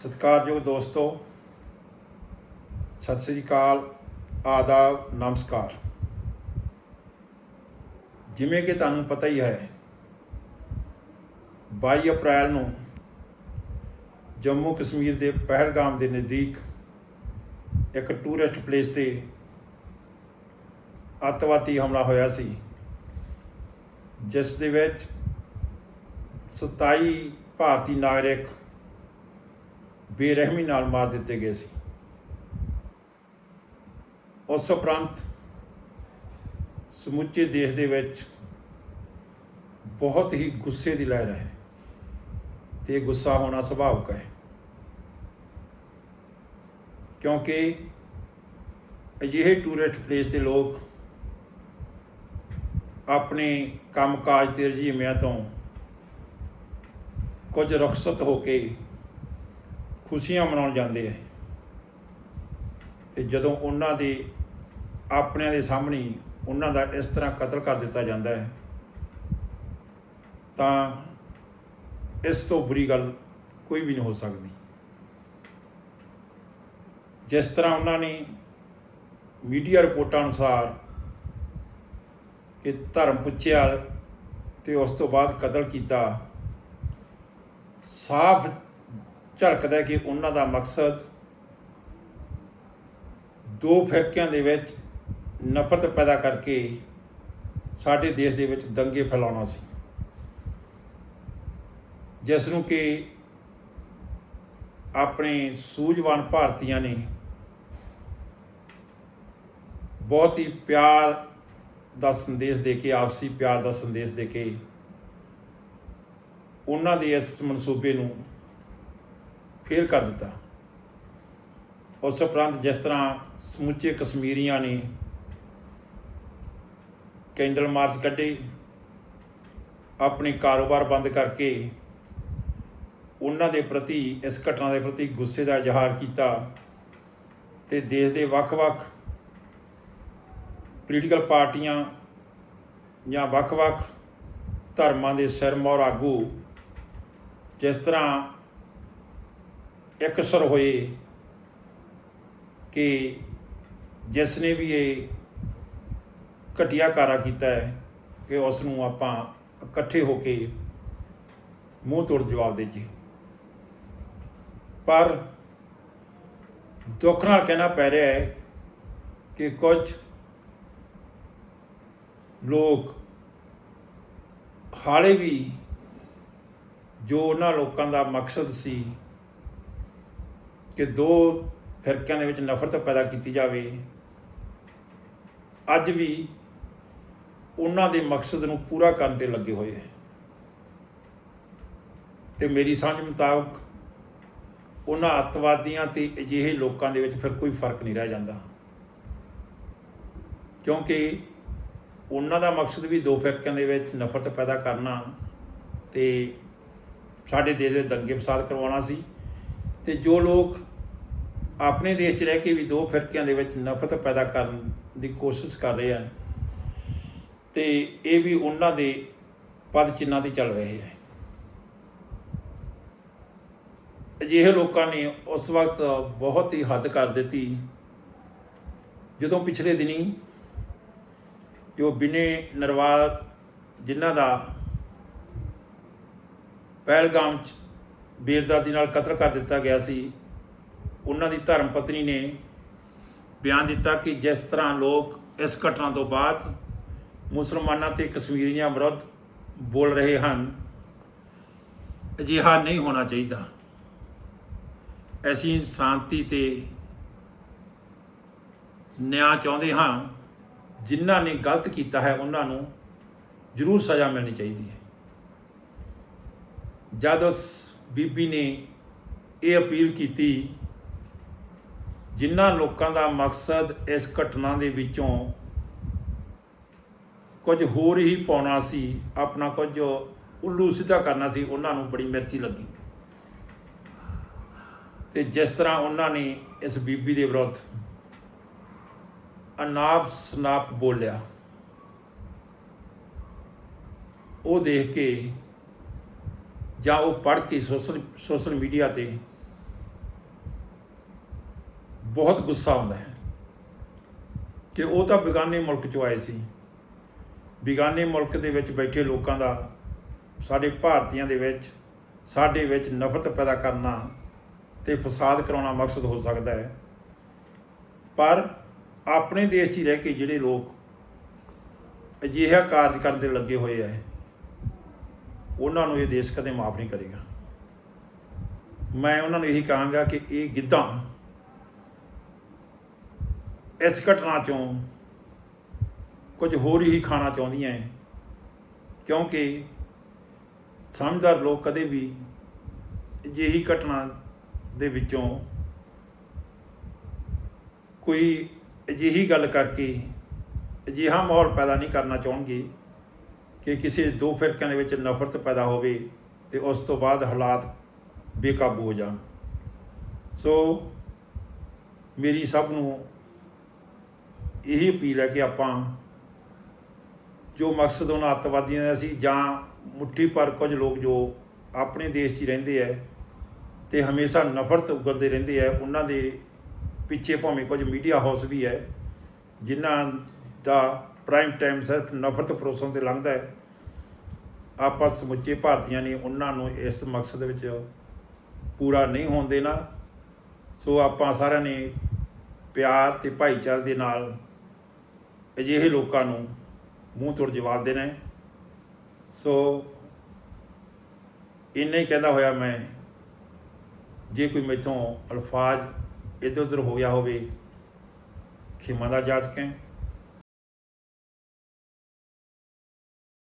ਸਤਿਕਾਰਯੋਗ ਦੋਸਤੋ, ਸਤਿ ਸ੍ਰੀ ਅਕਾਲ, ਆਦਾਬ, ਨਮਸਕਾਰ। ਜਿਵੇਂ ਕਿ ਤੁਹਾਨੂੰ ਪਤਾ ਹੀ ਹੈ 22 ਅਪ੍ਰੈਲ ਨੂੰ ਜੰਮੂ ਕਸ਼ਮੀਰ ਦੇ ਪਹਿਲਗਾਮ ਦੇ ਨਜ਼ਦੀਕ ਇੱਕ ਟੂਰਿਸਟ ਪਲੇਸ ਤੇ ਅੱਤਵਾਦੀ ਹਮਲਾ ਹੋਇਆ ਸੀ, ਜਿਸ ਦੇ ਵਿੱਚ 27 ਭਾਰਤੀ ਨਾਗਰਿਕ ਬੇਰਹਿਮੀ ਨਾਲ ਮਾਰ ਦਿੱਤੇ ਗਏ ਸੀ। ਉਸ ਉਪਰੰਤ ਸਮੁੱਚੇ ਦੇਸ਼ ਦੇ ਵਿੱਚ ਬਹੁਤ ਹੀ ਗੁੱਸੇ ਦੀ ਲਹਿਰ ਹੈ ਤੇ ਗੁੱਸਾ ਹੋਣਾ ਸੁਭਾਵਿਕ ਹੈ। ਕਿਉਂਕਿ ਅਜਿਹੇ ਟੂਰਿਸਟ ਪਲੇਸ ਦੇ ਲੋਕ ਆਪਣੇ ਕੰਮਕਾਜ ਤੇ ਰਜੀਮਿਆਂ ਤੋਂ ਕੁਝ ਰੁਖਸਤ ਹੋ ਕੇ ਖੁਸ਼ੀਆਂ ਮਨਾਉਣ ਜਾਂਦੇ ਹੈ ਤੇ ਜਦੋਂ ਉਹਨਾਂ ਦੇ ਆਪਣਿਆਂ ਦੇ ਸਾਹਮਣੇ ਉਹਨਾਂ ਦਾ ਇਸ ਤਰ੍ਹਾਂ ਕਤਲ ਕਰ ਦਿੱਤਾ ਜਾਂਦਾ ਹੈ, ਤਾਂ ਇਸ ਤੋਂ ਬੁਰੀ ਗੱਲ ਕੋਈ ਵੀ ਨਹੀਂ ਹੋ ਸਕਦੀ। ਜਿਸ ਤਰ੍ਹਾਂ ਉਹਨਾਂ ਨੇ ਮੀਡੀਆ ਰਿਪੋਰਟਾਂ ਅਨੁਸਾਰ ਕਿ ਧਰਮ ਪੁੱਛਿਆ ਤੇ ਉਸ ਤੋਂ ਬਾਅਦ ਕਤਲ ਕੀਤਾ, ਸਾਫ਼ ਝਲਕਦਾ ਕਿ ਉਹਨਾਂ ਦਾ ਮਕਸਦ ਦੋ ਫਿਰਕਿਆਂ ਦੇ ਵਿੱਚ ਨਫ਼ਰਤ ਪੈਦਾ ਕਰਕੇ ਸਾਡੇ ਦੇਸ਼ ਦੇ ਵਿੱਚ ਦੰਗੇ ਫੈਲਾਉਣਾ ਸੀ। ਜਿਸ ਨੂੰ ਕਿ ਆਪਣੇ ਸੂਝਵਾਨ ਭਾਰਤੀਆਂ ਨੇ ਬਹੁਤ ਹੀ ਪਿਆਰ ਦਾ ਸੰਦੇਸ਼ ਦੇ ਕੇ, ਆਪਸੀ ਪਿਆਰ ਦਾ ਸੰਦੇਸ਼ ਦੇ ਕੇ ਉਹਨਾਂ ਦੇ ਇਸ ਮਨਸੂਬੇ ਨੂੰ ਫੇਰ ਕਰ ਦਿੱਤਾ। ਉਸ ਉਪਰੰਤ ਜਿਸ ਤਰ੍ਹਾਂ ਸਮੁੱਚੇ ਕਸ਼ਮੀਰੀਆਂ ਨੇ ਕੈਂਡਲ ਮਾਰਚ ਕੱਢੇ, ਆਪਣੇ ਕਾਰੋਬਾਰ ਬੰਦ ਕਰਕੇ ਉਹਨਾਂ ਦੇ ਪ੍ਰਤੀ, ਇਸ ਘਟਨਾ ਦੇ ਪ੍ਰਤੀ ਗੁੱਸੇ ਦਾ ਇਜ਼ਹਾਰ ਕੀਤਾ ਤੇ ਦੇਸ਼ ਦੇ ਵੱਖ-ਵੱਖ ਪੋਲੀਟੀਕਲ ਪਾਰਟੀਆਂ ਜਾਂ ਵੱਖ-ਵੱਖ ਧਰਮਾਂ ਦੇ ਸਿਰਮੌਰ ਆਗੂ ਜਿਸ ਤਰ੍ਹਾਂ ਇਕਸਰ ਹੋਏ ਕਿ ਜਿਸ ਨੇ ਵੀ ਇਹ ਘਟੀਆ ਕਾਰਾ ਕੀਤਾ ਹੈ ਕਿ ਉਸ ਨੂੰ ਆਪਾਂ ਇਕੱਠੇ ਹੋ ਕੇ ਮੂੰਹ ਤੋੜ ਜਵਾਬ ਦੇਈਏ ਪਰ ਦੁੱਖ ਨਾਲ ਕਹਿਣਾ ਪੈ ਰਿਹਾ ਹੈ ਕਿ ਕੁਝ ਲੋਕ ਹਾਲੇ ਵੀ ਜੋ ਉਹਨਾਂ ਲੋਕਾਂ ਦਾ ਮਕਸਦ ਸੀ ਕਿ ਦੋ ਫਿਰਕਿਆਂ ਦੇ ਵਿੱਚ ਨਫ਼ਰਤ ਪੈਦਾ ਕੀਤੀ ਜਾਵੇ, ਅੱਜ ਵੀ ਉਹਨਾਂ ਦੇ ਮਕਸਦ ਨੂੰ ਪੂਰਾ ਕਰਨ ਤੇ ਲੱਗੇ ਹੋਏ ਹੈ। ਤੇ ਮੇਰੀ ਸਮਝ ਮੁਤਾਬਕ ਉਹਨਾਂ ਅੱਤਵਾਦੀਆਂ ਤੇ ਅਜਿਹੇ ਲੋਕਾਂ ਦੇ ਵਿੱਚ ਫਿਰ ਕੋਈ ਫ਼ਰਕ ਨਹੀਂ ਰਹਿ ਜਾਂਦਾ। ਕਿਉਂਕਿ ਉਹਨਾਂ ਦਾ ਮਕਸਦ ਵੀ ਦੋ ਫਿਰਕਿਆਂ ਦੇ ਵਿੱਚ ਨਫ਼ਰਤ ਪੈਦਾ ਕਰਨਾ ਤੇ ਸਾਡੇ ਦੇਸ਼ ਦੇ ਦੰਗੇ ਫਸਾਦ ਕਰਵਾਉਣਾ ਸੀ। ਤੇ ਜੋ ਲੋਕ ਆਪਣੇ ਦੇਸ਼ 'ਚ ਰਹਿ ਕੇ ਵੀ ਦੋ ਫਿਰਕਿਆਂ ਦੇ ਵਿੱਚ ਨਫ਼ਰਤ ਪੈਦਾ ਕਰਨ ਦੀ ਕੋਸ਼ਿਸ਼ ਕਰ ਰਹੇ ਹਨ ਤੇ ਇਹ ਵੀ ਉਹਨਾਂ ਦੇ ਪਦ ਚਿੰਨਾਂ ਤੇ ਚੱਲ ਰਹੇ ਹੈ। ਅਜਿਹੇ ਲੋਕਾਂ ਨੇ ਉਸ ਵਕਤ ਬਹੁਤ ਹੀ ਹੱਦ ਕਰ ਦਿੱਤੀ। ਜਦੋਂ ਪਿਛਲੇ ਦਿਨੀ ਜੋ ਬਿਨੇ ਨਰਵਾਲ ਜਿਨ੍ਹਾਂ ਦਾ ਪਹਿਲਗਾਮ ਚ ਬੇਰਦਾਦੀ ਨਾਲ ਕਤਲ ਕਰ ਦਿੱਤਾ ਗਿਆ ਸੀ ਉਹਨਾਂ ਦੀ ਧਰਮ ਪਤਨੀ ਨੇ ਬਿਆਨ ਦਿੱਤਾ ਕਿ ਜਿਸ ਤਰ੍ਹਾਂ ਲੋਕ ਇਸ ਘਟਨਾ ਤੋਂ ਬਾਅਦ ਮੁਸਲਮਾਨਾਂ ਤੇ ਕਸ਼ਮੀਰੀਆਂ ਵਿਰੁੱਧ ਬੋਲ ਰਹੇ ਹਨ, ਅਜਿਹਾ ਨਹੀਂ ਹੋਣਾ ਚਾਹੀਦਾ। ਅਸੀਂ ਸ਼ਾਂਤੀ ਤੇ ਨਿਆਂ ਚਾਹੁੰਦੇ ਹਾਂ, ਜਿਨ੍ਹਾਂ ਨੇ ਗਲਤ ਕੀਤਾ ਹੈ, ਉਹਨਾਂ ਨੂੰ ਜ਼ਰੂਰ ਸਜ਼ਾ ਮਿਲਣੀ ਚਾਹੀਦੀ ਹੈ। ਜਦ ਉਸ ਬੀਬੀ ਨੇ ਇਹ ਅਪੀਲ ਕੀਤੀ ਜਿਨ੍ਹਾਂ ਲੋਕਾਂ ਦਾ ਮਕਸਦ ਇਸ ਘਟਨਾ ਦੇ ਵਿੱਚੋਂ ਕੁਝ ਹੋਰ ਹੀ ਪਾਉਣਾ ਸੀ, ਆਪਣਾ ਕੁਝ ਉੱਲੂ ਸਿੱਧਾ ਕਰਨਾ ਸੀ, ਉਹਨਾਂ ਨੂੰ ਬੜੀ ਮਿਰਚੀ ਲੱਗੀ। ਤੇ ਜਿਸ ਤਰ੍ਹਾਂ ਉਹਨਾਂ ਨੇ ਇਸ ਬੀਬੀ ਦੇ ਵਿਰੁੱਧ ਅਨਾਪ ਸਨਾਪ ਬੋਲਿਆ, ਉਹ ਦੇਖ ਕੇ ਜਾਂ ਉਹ ਪੜ੍ਹ ਕੇ ਸੋਸ਼ਲ ਸੋਸ਼ਲ ਮੀਡੀਆ ਤੇ ਬਹੁਤ ਗੁੱਸਾ ਆਉਂਦਾ ਹੈ ਕਿ ਉਹ ਤਾਂ ਬਿਗਾਨੇ ਮੁਲਕ ਚੋਂ ਆਏ ਸੀ। ਬਿਗਾਨੇ ਮੁਲਕ ਦੇ ਵਿੱਚ ਬੈਠੇ ਲੋਕਾਂ ਦਾ, ਸਾਡੇ ਭਾਰਤੀਆਂ ਦੇ ਵਿੱਚ, ਸਾਡੇ ਵਿੱਚ ਨਫ਼ਰਤ ਪੈਦਾ ਕਰਨਾ ਤੇ ਫਸਾਦ ਕਰਾਉਣਾ ਮਕਸਦ ਹੋ ਸਕਦਾ ਹੈ। ਪਰ ਆਪਣੇ ਦੇਸ਼ 'ਚ ਹੀ ਰਹਿ ਕੇ ਜਿਹੜੇ ਲੋਕ ਅਜਿਹਾ ਕਾਰਜ ਕਰਨ ਦੇ ਲੱਗੇ ਹੋਏ ਹੈ ਉਹਨਾਂ ਨੂੰ ਇਹ ਦੇਸ਼ ਕਦੇ ਮਾਫ ਨਹੀਂ ਕਰੇਗਾ। ਮੈਂ ਉਹਨਾਂ ਨੂੰ ਇਹੀ ਕਹਾਂਗਾ ਕਿ ਇਹ ਗਿੱਧਾ ਇਸ ਘਟਨਾ ਚੋਂ ਕੁਝ ਹੋਰ ਹੀ ਖਾਣਾ ਚਾਹੁੰਦੀਆਂ ਹੈ ਕਿਉਂਕਿ ਸਮਝਦਾਰ ਲੋਕ ਕਦੇ ਵੀ ਅਜਿਹੀ ਘਟਨਾ ਦੇ ਵਿੱਚੋਂ ਕੋਈ ਅਜਿਹੀ ਗੱਲ ਕਰਕੇ ਅਜਿਹਾ ਮਾਹੌਲ ਪੈਦਾ ਨਹੀਂ ਕਰਨਾ ਚਾਹੁੰਗੇ ਕਿ ਕਿਸੇ ਦੋ ਫਿਰਕਿਆਂ ਦੇ ਵਿੱਚ ਨਫ਼ਰਤ ਪੈਦਾ ਹੋਵੇ ਤੇ ਉਸ ਤੋਂ ਬਾਅਦ ਹਾਲਾਤ ਬੇਕਾਬੂ ਹੋ ਜਾਣ। ਸੋ ਮੇਰੀ ਸਭ ਨੂੰ ਇਹੀ ਅਪੀਲ ਹੈ ਕਿ ਆਪਾਂ ਜੋ ਮਕਸਦ ਉਹਨਾਂ ਅੱਤਵਾਦੀਆਂ ਦਾ ਸੀ ਜਾਂ ਮੁੱਠੀ ਪਰ ਕੁਝ ਲੋਕ ਜੋ ਆਪਣੇ ਦੇਸ਼ 'ਚ ਹੀ ਰਹਿੰਦੇ ਐ ਤੇ ਹਮੇਸ਼ਾ ਨਫ਼ਰਤ ਉਗਲਦੇ ਰਹਿੰਦੇ ਐ ਉਹਨਾਂ ਦੇ ਪਿੱਛੇ ਭਾਵੇਂ ਕੁਝ ਮੀਡੀਆ ਹਾਊਸ ਵੀ ਹੈ, ਜਿਨ੍ਹਾਂ ਦਾ ਪ੍ਰਾਈਮ ਟਾਈਮ ਸਿਰਫ ਨਫ਼ਰਤ ਪਰੋਸਣ ਤੇ ਲੰਘਦਾ ਹੈ, ਆਪਾਂ ਸਮੁੱਚੇ ਭਾਰਤੀਆਂ ਨੇ ਉਹਨਾਂ ਨੂੰ ਇਸ ਮਕਸਦ ਵਿੱਚ ਪੂਰਾ ਨਹੀਂ ਹੋਣ ਦੇਣਾ। ਸੋ ਆਪਾਂ ਸਾਰਿਆਂ ਨੇ ਪਿਆਰ ਤੇ ਭਾਈਚਾਰੇ ਦੇ ਨਾਲ ਅਜਿਹੇ ਲੋਕਾਂ ਨੂੰ ਮੂੰਹ ਤੋੜ ਜਵਾਬ ਦੇਣਾ ਹੈ। ਸੋ ਇੰਨਾ ਹੀ ਕਹਿੰਦਾ ਹੋਇਆ ਮੈਂ, ਜੇ ਕੋਈ ਮੈਥੋਂ ਅਲਫਾਜ਼ ਇੱਧਰ ਉੱਧਰ ਹੋ ਗਿਆ ਹੋਵੇ, ਖਿਮਾ ਦਾ ਜਾਚਕ ਹੈ।